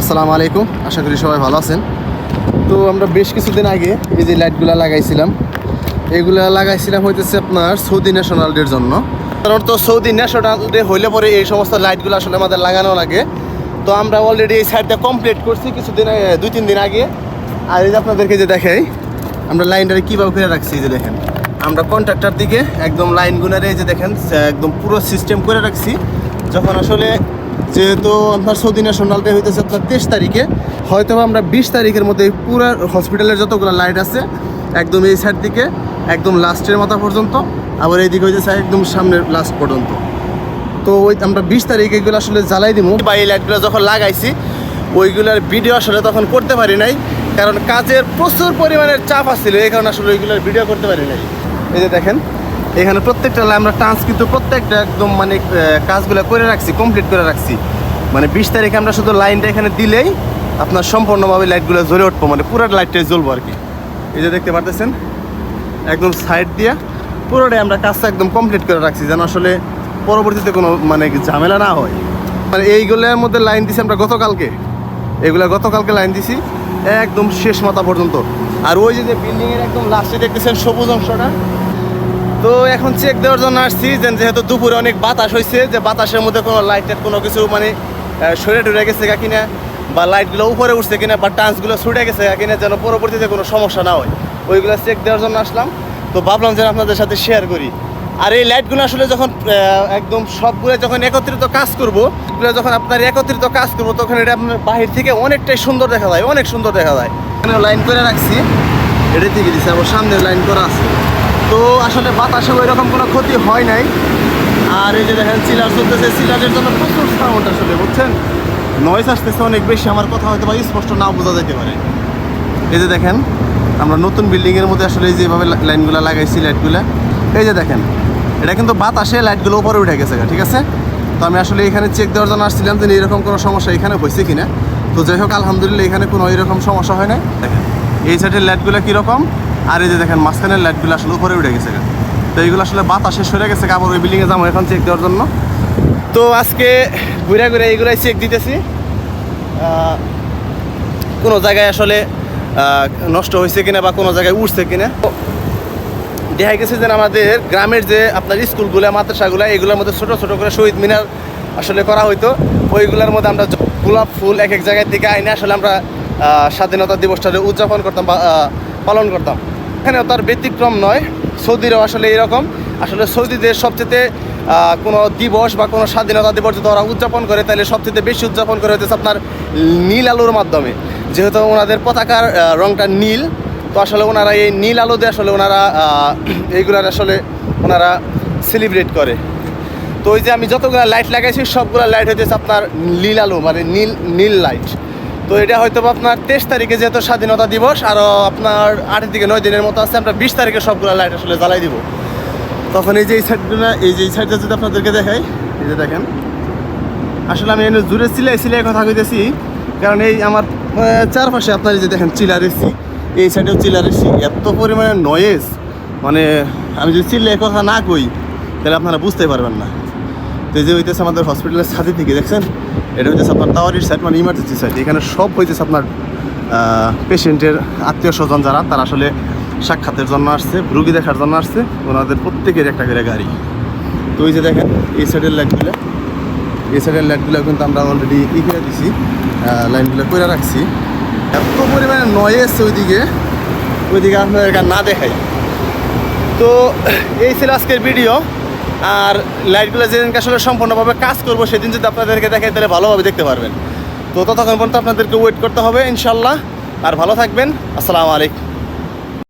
আসসালামু আলাইকুম, আশা করি সবাই ভালো আছেন। তো আমরা বেশ কিছুদিন আগে এই যে লাইটগুলো লাগাইছিলাম, এগুলা লাগাইছিলাম হইতেছে আপনার সৌদি ন্যাশনাল ডের জন্য। কারণ তো সৌদি ন্যাশনাল ডে হইলে পরে এই সমস্ত লাইটগুলো আসলে আমাদের লাগানো লাগে। তো আমরা অলরেডি এই সাইডটা কমপ্লিট করছি কিছুদিন দুই তিন দিন আগে। আর এই যে আপনাদেরকে যে দেখাই, আমরা লাইনটারে কীভাবে করে রাখছি এই যে দেখেন। আমরা কন্ট্রাক্টর দিকে একদম লাইনগুলারে এই যে দেখেন একদম পুরো সিস্টেম করে রাখছি। যখন আসলে যেহেতু আপনার সৌদি ন্যাশনাল ডে হইতেছে আপনার তেইশ তারিখে হয়তো আমরা বিশ তারিখের মধ্যে পুরো হসপিটালের যতগুলো লাইট আছে একদম এই সাইড দিকে একদম লাস্টের মাথা পর্যন্ত আবার এইদিকে হইতেছে একদম সামনের লাস্ট পর্যন্ত। তো ওই আমরা বিশ তারিখে এগুলো আসলে জ্বালাই দিব বা এই লাইটগুলো যখন লাগাইছি ওইগুলোর ভিডিও আসলে তখন করতে পারি নাই কারণ কাজের প্রচুর পরিমাণের চাপ আসছিল এই কারণে আসলে ওইগুলোর ভিডিও করতে পারি নাই। এই যে দেখেন এখানে প্রত্যেকটা আমরা টান্স কিন্তু প্রত্যেকটা একদম মানে কাজগুলো করে রাখছি কমপ্লিট করে রাখছি। মানে বিশ তারিখে আমরা শুধু লাইনটা এখানে দিলেই আপনার সম্পূর্ণভাবে লাইটগুলো জ্বলে উঠবো মানে পুরো লাইটটাই জ্বলবো আর কি। এই যে দেখতে পারতেছেন, একদম সাইড দিয়ে পুরোটাই আমরা কাজটা একদম কমপ্লিট করে রাখছি, যেন আসলে পরবর্তীতে কোনো মানে ঝামেলা না হয়। মানে এইগুলোর মধ্যে লাইন দিছি আমরা গতকালকে। এগুলা গতকালকে লাইন দিছি, একদম শেষ মাথা পর্যন্ত। আর ওই যে বিল্ডিংয়ের একদম লাস্টে দেখতেছেন সবুজ অংশটা তো এখন চেক দেওয়ার জন্য আসছি যে যেহেতু দুপুরে অনেক বাতাস হয়েছে যে বাতাসের মধ্যে কোনো লাইটের কোনো কিছু মানে সরে টরে গেছে কিনা, বা লাইটগুলো উপরে উঠছে কিনা, বা টান্সগুলো ছুটে গেছে কিনা, যেন পরবর্তীতে কোনো সমস্যা না হয়। ওইগুলো চেক দেওয়ার জন্য আসলাম। তো ভাবলাম যেন আপনাদের সাথে শেয়ার করি। আর এই লাইটগুলো আসলে যখন একদম সবগুলো যখন একত্রিত কাজ করব, এগুলো যখন আপনার একত্রিত কাজ করব, তখন এটা আপনার বাহির থেকে অনেকটাই সুন্দর দেখা যায়, অনেক সুন্দর দেখা যায়। এখানে লাইন করে রাখছি। এটা থেকে দিচ্ছে আবার সামনে লাইন করা আছে। তো আসলে বাতাসে ওই রকম কোনো ক্ষতি হয় নাই। আর এই যে দেখেন, চিলার চলতেছে, চিলারের জন্য প্রচুর সাউন্ড আসলে, বুঝছেন? নয়েস আসতেছে অনেক বেশি, আমার কথা হয়তো বা স্পষ্ট না বোঝা যেতে পারে। এই যে দেখেন, আমরা নতুন বিল্ডিংয়ের মধ্যে আসলে এই যেভাবে লাইনগুলো লাগাইছি লাইটগুলো এই যে দেখেন, এটা কিন্তু বাতাসে লাইটগুলো উপরে উঠে গেছে ঠিক আছে? তো আমি আসলে এখানে চেক দেওয়ার জন্য আসছিলাম যে এরকম কোনো সমস্যা এখানে হয়েছে কিনা। তো যাই হোক, আলহামদুলিল্লাহ এখানে কোনো এরকম সমস্যা হয় না দেখেন, এই সাইডের লাইটগুলো কীরকম? আর এই যে দেখেন, মাঝখানের লাইটগুলো আসলে উপরে উঠে গেছে তো এইগুলো আসলে বাতাসে সরে গেছে কাপড় ওই বিল্ডিংয়ে যাব এখন চেক দেওয়ার জন্য। তো আজকে ঘুরে ঘুরে এইগুলাই চেক দিতেছি। কোনো জায়গায় আসলে নষ্ট হয়েছে কিনা বা কোনো জায়গায় উঠছে কিনা। দেখা গেছে যে আমাদের গ্রামের যে আপনার স্কুলগুলো, মাদ্রাসাগুলো, এগুলোর মধ্যে ছোট ছোট করে শহীদ মিনার আসলে করা হইতো। ওইগুলোর মধ্যে আমরা গোলাপ ফুল এক এক জায়গায় থেকে আইনে আসলে আমরা স্বাধীনতা দিবসটা উদযাপন করতাম বা পালন করতাম। এখানে তার ব্যতিক্রম নয়। সৌদিরাও আসলে এরকম। আসলে সৌদিদের সবচেয়ে কোনো দিবস বা কোনো স্বাধীনতা দিবস যদি ওরা উদযাপন করে, তাহলে সবচেয়ে বেশি উদযাপন করে হতেছে আপনার নীল আলোর মাধ্যমে। যেহেতু ওনাদের পতাকার রংটা নীল, তো আসলে ওনারা এই নীল আলো দিয়ে আসলে ওনারা এইগুলার আসলে ওনারা সেলিব্রেট করে। তো ওই যে আমি যতগুলো লাইট লাগাইছি, সবগুলো লাইট হইতেছে আপনার নীল আলো মানে নীল নীল লাইট তো এটা হয়তো আপনার তেইশ তারিখে যেহেতু স্বাধীনতা দিবস আরও আপনার আট থেকে নয় দিনের মতো আছে, আমরা বিশ তারিখে সবগুলো লাইট আসলে জ্বালাই দিব। তখন এই যে এই সাইডগুলো, এই যে এই সাইডটা যদি আপনাদেরকে দেখাই, এই যে দেখেন। আসলে আমি এনে জুড়ে চিলাই চিলাই কথা কইতেছি, কারণ এই আমার চারপাশে আপনার যে দেখেন চিলার এসি, এই সাইডেও চিলার এসি, এত পরিমাণে নয়েজ মানে আমি যদি চিল্লাই কথা না কই, তাহলে আপনারা বুঝতে পারবেন না। তো এই যে হইতেছে আমাদের হসপিটালের সাথে থেকে দেখছেন? এটা হইতেছে আপনার টাওয়ারির সাইড মানে ইমার্জেন্সি সাইড এখানে সব হইতেছে আপনার পেশেন্টের আত্মীয় স্বজন যারা, তারা আসলে সাক্ষাতের জন্য আসছে, রুগী দেখার জন্য আসছে, ওনাদের প্রত্যেকের একটা করে গাড়ি। তো ওই যে দেখেন, এই সাইডের লাইটগুলো এই সাইডের লাইটগুলো কিন্তু আমরা অলরেডি ই করে দিছি লাইনগুলো করে রাখছি। এত পরিমাণে নয়েজ ওইদিকে ওইদিকে আপনাদেরকে না দেখাই। তো এই ছিল আজকের ভিডিও আর লাইটগুলো যেদিনকে আসলে সম্পূর্ণভাবে কাজ করব, সেদিন যদি আপনাদেরকে দেখাই, তাহলে ভালোভাবে দেখতে পারবেন। তো ততক্ষণ পর্যন্ত আপনাদেরকে ওয়েট করতে হবে ইনশাল্লাহ আর ভালো থাকবেন। আসসালামু আলাইকুম।